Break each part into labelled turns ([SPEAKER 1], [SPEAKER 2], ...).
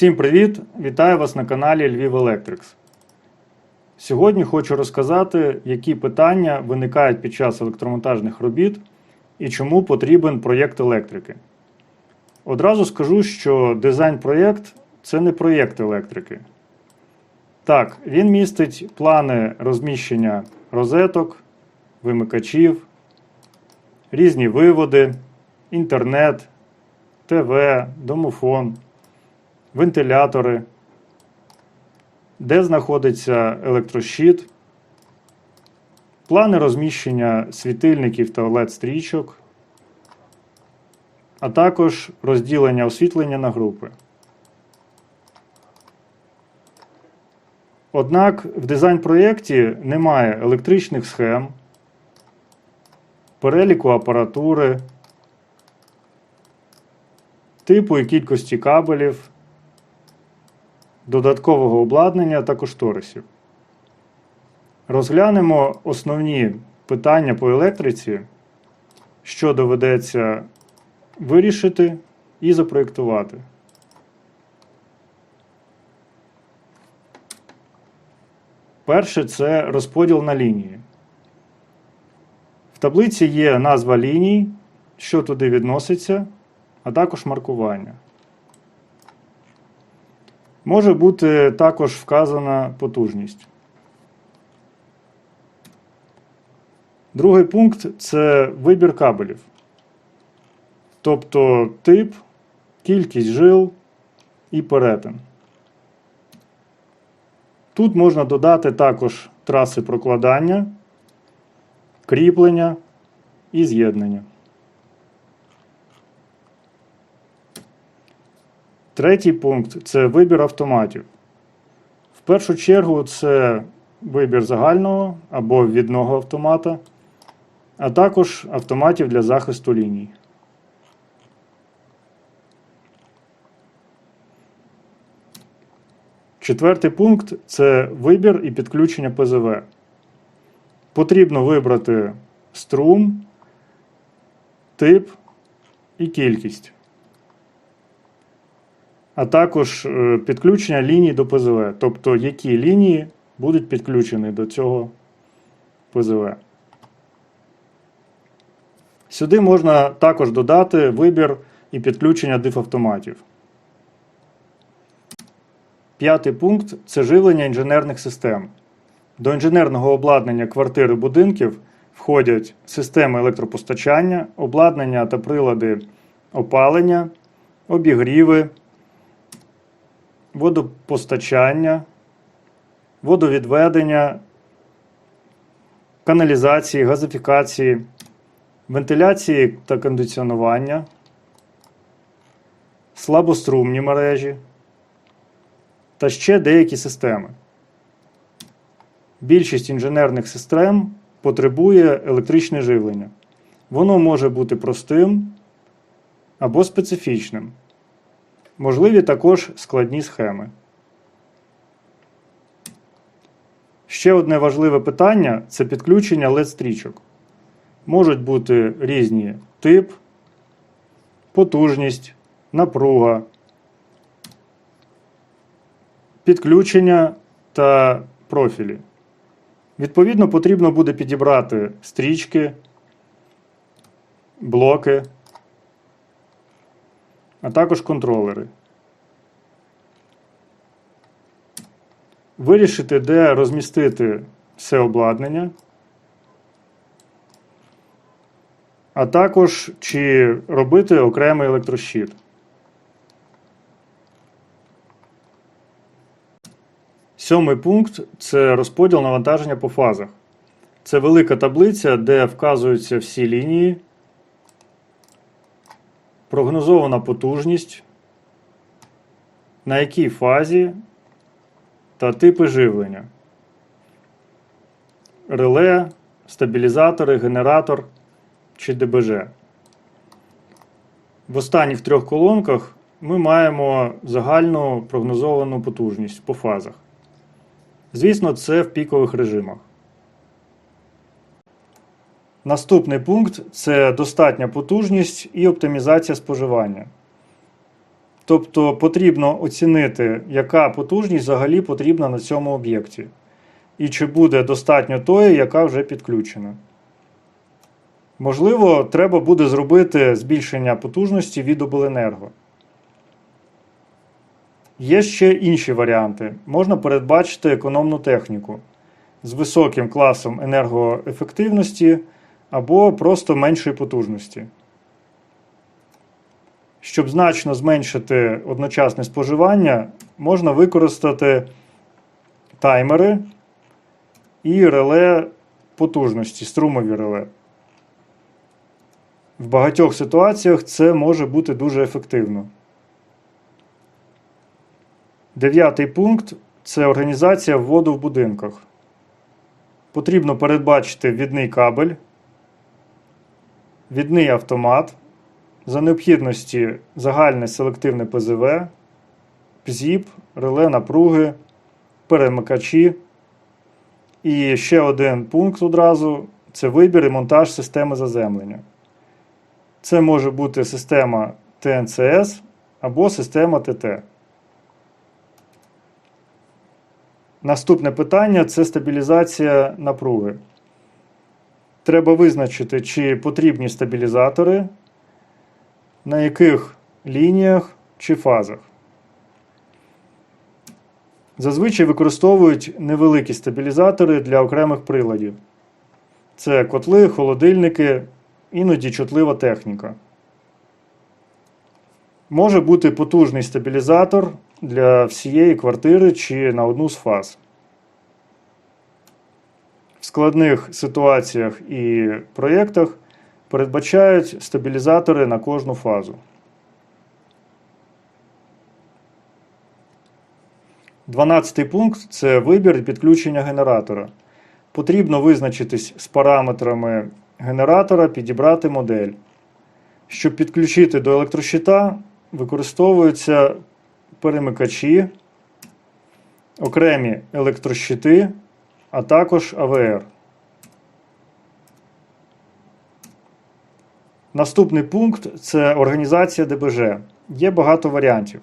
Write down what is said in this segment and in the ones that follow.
[SPEAKER 1] Всім привіт! Вітаю вас на каналі Львів Electrics. Сьогодні хочу розказати, які питання виникають під час електромонтажних робіт і чому потрібен проєкт електрики. Одразу скажу, що дизайн-проєкт це не проєкт електрики. Так, він містить плани розміщення розеток, вимикачів, різні виводи, інтернет, ТВ, домофон, вентилятори, де знаходиться електрощит, плани розміщення світильників та LED-стрічок, а також розділення освітлення на групи. Однак в дизайн-проєкті немає електричних схем, переліку апаратури, типу і кількості кабелів, додаткового обладнання та кошторисів. Розглянемо основні питання по електриці, що доведеться вирішити і запроєктувати. Перше це розподіл на лінії. В таблиці є назва ліній, що туди відноситься, а також маркування. Може бути також вказана потужність. Другий пункт це вибір кабелів. Тобто тип, кількість жил і перетин. Тут можна додати також траси прокладання, кріплення і з'єднання. Третій пункт це вибір автоматів. В першу чергу це вибір загального або відного автомата, а також автоматів для захисту ліній. Четвертий пункт це вибір і підключення ПЗВ. Потрібно вибрати струм, тип і кількість, а також е, підключення ліній до ПЗВ, тобто які лінії будуть підключені до цього ПЗВ. Сюди можна також додати вибір і підключення дифавтоматів. П'ятий пункт це живлення інженерних систем. До інженерного обладнання квартир і будинків входять системи електропостачання, обладнання та прилади опалення, обігріви, водопостачання, водовідведення, каналізації, газифікації, вентиляції та кондиціонування, слабострумні мережі та ще деякі системи. Більшість інженерних систем потребує електричне живлення. Воно може бути простим або специфічним. Можливі також складні схеми. Ще одне важливе питання це підключення LED-стрічок. Можуть бути різні тип, потужність, напруга, підключення та профілі. Відповідно, потрібно буде підібрати стрічки, блоки, а також контролери. Вирішити, де розмістити все обладнання, а також чи робити окремий електрощит. Сьомий пункт це розподіл навантаження по фазах. Це велика таблиця, де вказуються всі лінії, прогнозована потужність, на якій фазі та типи живлення. Реле, стабілізатори, генератор чи ДБЖ. В останніх трьох колонках ми маємо загальну прогнозовану потужність по фазах. Звісно, це в пікових режимах. Наступний пункт це достатня потужність і оптимізація споживання. Тобто потрібно оцінити, яка потужність взагалі потрібна на цьому об'єкті. І чи буде достатньо тої, яка вже підключена. Можливо, треба буде зробити збільшення потужності від обленерго. Є ще інші варіанти. Можна передбачити економну техніку з високим класом енергоефективності або просто меншої потужності. Щоб значно зменшити одночасне споживання, можна використати таймери і реле потужності, струмові реле. В багатьох ситуаціях це може бути дуже ефективно. Дев'ятий пункт це організація вводу в будинках. Потрібно передбачити відний кабель, відний автомат, за необхідності загальне селективне ПЗВ, ПЗІП, реле напруги, перемикачі. І ще один пункт одразу це вибір і монтаж системи заземлення. Це може бути система ТНЦС або система ТТ. Наступне питання це стабілізація напруги. Треба визначити, чи потрібні стабілізатори, на яких лініях чи фазах. Зазвичай використовують невеликі стабілізатори для окремих приладів. Це котли, холодильники, іноді чутлива техніка. Може бути потужний стабілізатор для всієї квартири чи на одну з фаз. В складних ситуаціях і проєктах передбачають стабілізатори на кожну фазу. Дванадцятий пункт це вибір підключення генератора. Потрібно визначитись з параметрами генератора, підібрати модель. Щоб підключити до електрощита, використовуються перемикачі, окремі електрощити, а також АВР. Наступний пункт це організація ДБЖ. Є багато варіантів.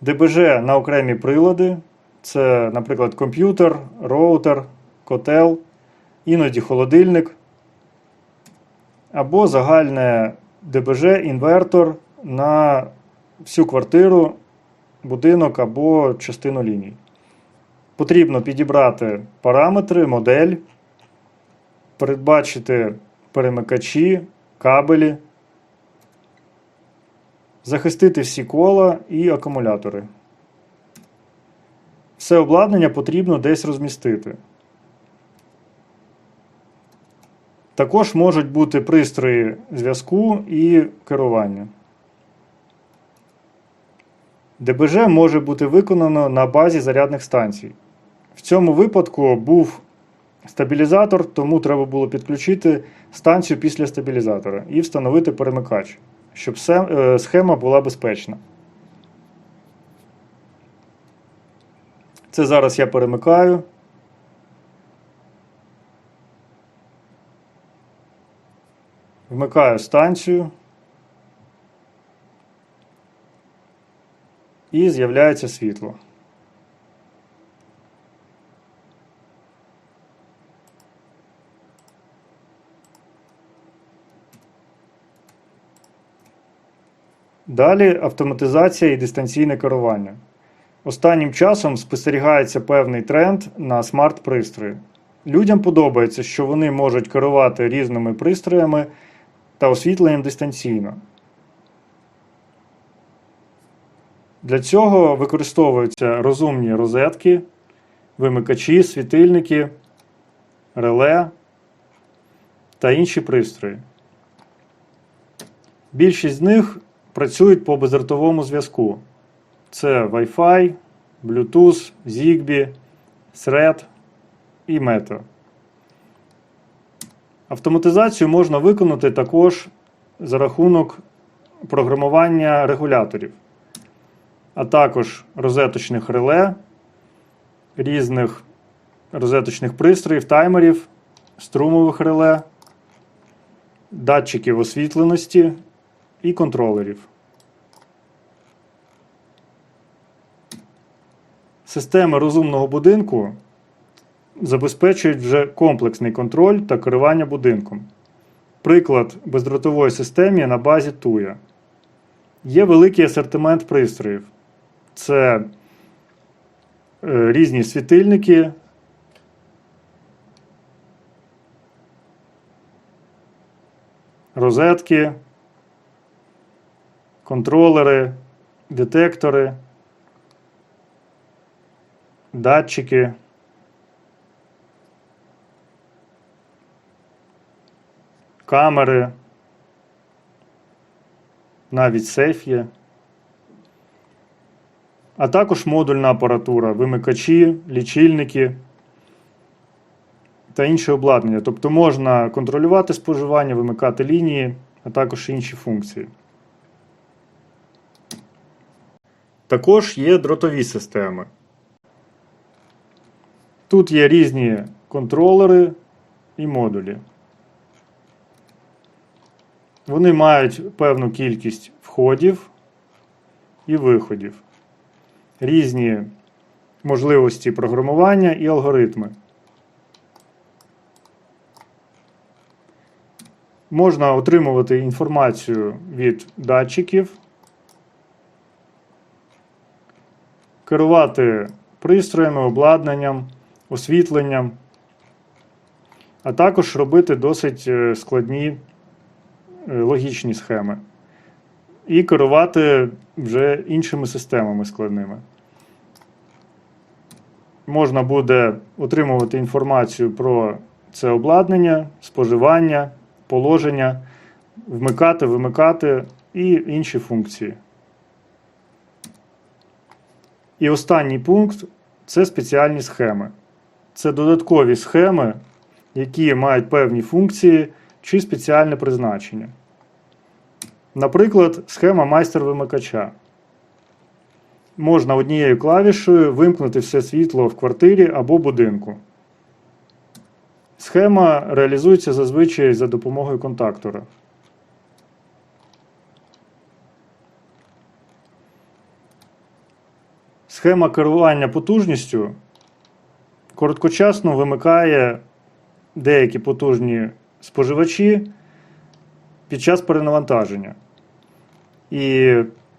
[SPEAKER 1] ДБЖ на окремі прилади. Це, наприклад, комп'ютер, роутер, котел, іноді холодильник. Або загальне ДБЖ інвертор на всю квартиру, будинок або частину ліній. Потрібно підібрати параметри, модель, передбачити перемикачі, кабелі, захистити всі кола і акумулятори. Все обладнання потрібно десь розмістити. Також можуть бути пристрої зв'язку і керування. ДБЖ може бути виконано на базі зарядних станцій. В цьому випадку був стабілізатор, тому треба було підключити станцію після стабілізатора і встановити перемикач, щоб е, схема була безпечна. Це зараз я перемикаю. Вмикаю станцію. І з'являється світло. Далі автоматизація і дистанційне керування. Останнім часом спостерігається певний тренд на смарт-пристрої. Людям подобається, що вони можуть керувати різними пристроями та освітленням дистанційно. Для цього використовуються розумні розетки, вимикачі, світильники, реле та інші пристрої. Більшість з них працюють по бездротовому зв'язку. Це Wi-Fi, Bluetooth, Zigbee, Thread і Meta. Автоматизацію можна виконати також за рахунок програмування регуляторів, а також розеточних реле, різних розеточних пристроїв, таймерів, струмових реле, датчиків освітленості і контролерів. Системи розумного будинку забезпечують вже комплексний контроль та керування будинком. Приклад бездротової системи на базі Туя. Є великий асортимент пристроїв. Це е, різні світильники. Розетки, контролери, детектори, датчики. Камери, навіть сейф є. А також модульна апаратура, вимикачі, лічильники та інше обладнання. Тобто можна контролювати споживання, вимикати лінії, а також інші функції. Також є дротові системи. Тут є різні контролери і модулі. Вони мають певну кількість входів і виходів, різні можливості програмування і алгоритми. Можна отримувати інформацію від датчиків, керувати пристроями, обладнанням, освітленням, а також робити досить е, складні е, логічні схеми. І керувати вже іншими системами складними. Можна буде отримувати інформацію про це обладнання, споживання, положення, вмикати, вимикати і інші функції. І останній пункт це спеціальні схеми. Це додаткові схеми, які мають певні функції чи спеціальне призначення. Наприклад, схема майстер-вимикача. Можна однією клавішою вимкнути все світло в квартирі або будинку. Схема реалізується зазвичай за допомогою контактора. Схема керування потужністю короткочасно вимикає деякі потужні споживачі під час перенавантаження. І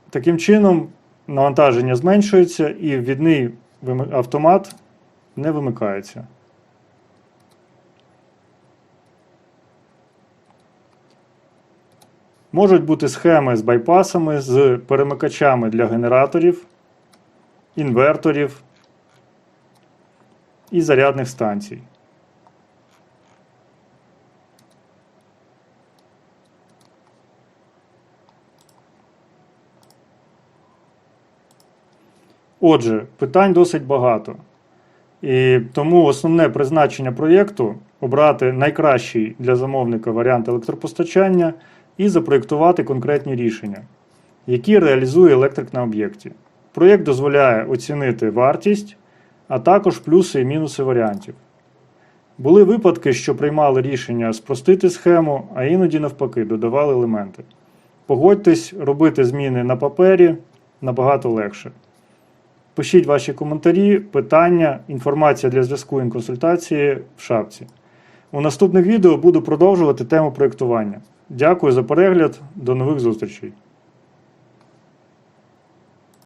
[SPEAKER 1] таким чином навантаження зменшується і ввідний вими- автомат не вимикається. Можуть бути схеми з байпасами, з перемикачами для генераторів, інверторів і зарядних станцій. Отже, питань досить багато. І тому основне призначення проєкту обрати найкращий для замовника варіант електропостачання і запроєктувати конкретні рішення, які реалізує електрик на об'єкті. Проєкт дозволяє оцінити вартість, а також плюси і мінуси варіантів. Були випадки, що приймали рішення спростити схему, а іноді навпаки додавали елементи. Погодьтесь, робити зміни на папері набагато легше. Пишіть ваші коментарі, питання, інформація для зв'язку і консультації в шапці. У наступних відео буду продовжувати тему проєктування. Дякую за перегляд, до нових зустрічей!